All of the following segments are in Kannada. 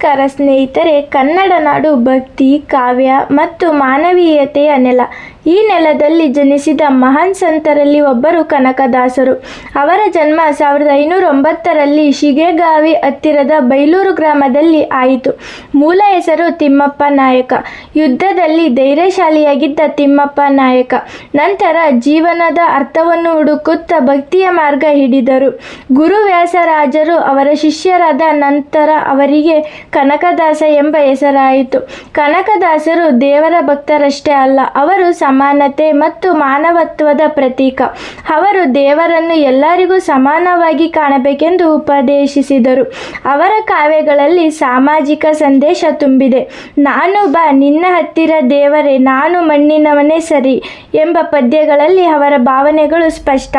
ನಮಸ್ಕಾರ ಸ್ನೇಹಿತರೆ ಕನ್ನಡ ನಾಡು ಭಕ್ತಿ ಕಾವ್ಯ ಮತ್ತು ಮಾನವೀಯತೆಯ ನೆಲ. ಈ ನೆಲದಲ್ಲಿ ಜನಿಸಿದ ಮಹಾನ್ ಸಂತರಲ್ಲಿ ಒಬ್ಬರು ಕನಕದಾಸರು. ಅವರ ಜನ್ಮ ಸಾವಿರದ ಐನೂರ ಒಂಬತ್ತರಲ್ಲಿ ಶಿಗೆಗಾವಿ ಹತ್ತಿರದ ಬೈಲೂರು ಗ್ರಾಮದಲ್ಲಿ ಆಯಿತು. ಮೂಲ ಹೆಸರು ತಿಮ್ಮಪ್ಪ ನಾಯಕ. ಯುದ್ಧದಲ್ಲಿ ಧೈರ್ಯಶಾಲಿಯಾಗಿದ್ದ ತಿಮ್ಮಪ್ಪ ನಾಯಕ. ನಂತರ ಜೀವನದ ಅರ್ಥವನ್ನು ಹುಡುಕುತ್ತಾ ಭಕ್ತಿಯ ಮಾರ್ಗ ಹಿಡಿದರು. ಗುರು ವ್ಯಾಸರಾಜರು ಅವರ ಶಿಷ್ಯರಾದ ನಂತರ ಅವರಿಗೆ ಕನಕದಾಸ ಎಂಬ ಹೆಸರಾಯಿತು. ಕನಕದಾಸರು ದೇವರ ಭಕ್ತರಷ್ಟೇ ಅಲ್ಲ, ಅವರು ಸಮಾನತೆ ಮತ್ತು ಮಾನವತ್ವದ ಪ್ರತೀಕ. ಅವರು ದೇವರನ್ನು ಎಲ್ಲರಿಗೂ ಸಮಾನವಾಗಿ ಕಾಣಬೇಕೆಂದು ಉಪದೇಶಿಸಿದರು. ಅವರ ಕಾವ್ಯಗಳಲ್ಲಿ ಸಾಮಾಜಿಕ ಸಂದೇಶ ತುಂಬಿದೆ. ನಾನು ಬಾ, ನಿನ್ನ ಹತ್ತಿರ ದೇವರೇ, ನಾನು ಮಣ್ಣಿನವನೇ ಸರಿ ಎಂಬ ಪದ್ಯಗಳಲ್ಲಿ ಅವರ ಭಾವನೆಗಳು ಸ್ಪಷ್ಟ.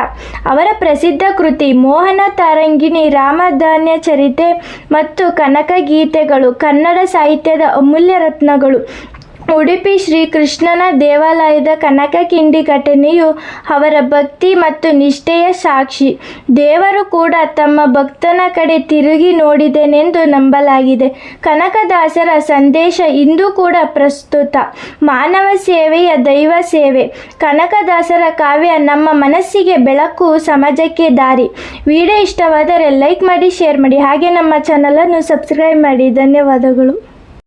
ಅವರ ಪ್ರಸಿದ್ಧ ಕೃತಿ ಮೋಹನ ತಾರಂಗಿಣಿ ರಾಮಧಾನ್ಯ ಚರಿತೆ ಮತ್ತು ಕನಕ ಗೀತೆಗಳು ಕನ್ನಡ ಸಾಹಿತ್ಯದ ಅಮೂಲ್ಯ ರತ್ನಗಳು. ಉಡುಪಿ ಶ್ರೀಕೃಷ್ಣನ ದೇವಾಲಯದ ಕನಕಕಿಂಡಿ ಘಟನೆಯು ಅವರ ಭಕ್ತಿ ಮತ್ತು ನಿಷ್ಠೆಯ ಸಾಕ್ಷಿ. ದೇವರು ಕೂಡ ತಮ್ಮ ಭಕ್ತನ ಕಡೆ ತಿರುಗಿ ನೋಡಿದನೆಂದು ನಂಬಲಾಗಿದೆ. ಕನಕದಾಸರ ಸಂದೇಶ ಇಂದು ಕೂಡ ಪ್ರಸ್ತುತ. ಮಾನವ ಸೇವೆಯ ದೈವ ಸೇವೆ. ಕನಕದಾಸರ ಕಾವ್ಯ ನಮ್ಮ ಮನಸ್ಸಿಗೆ ಬೆಳಕು, ಸಮಾಜಕ್ಕೆ ದಾರಿ. ವಿಡಿಯೋ ಇಷ್ಟವಾದರೆ ಲೈಕ್ ಮಾಡಿ, ಶೇರ್ ಮಾಡಿ. ಹಾಗೆ ನಮ್ಮ ಚಾನಲನ್ನು ಸಬ್ಸ್ಕ್ರೈಬ್ ಮಾಡಿ. ಧನ್ಯವಾದಗಳು.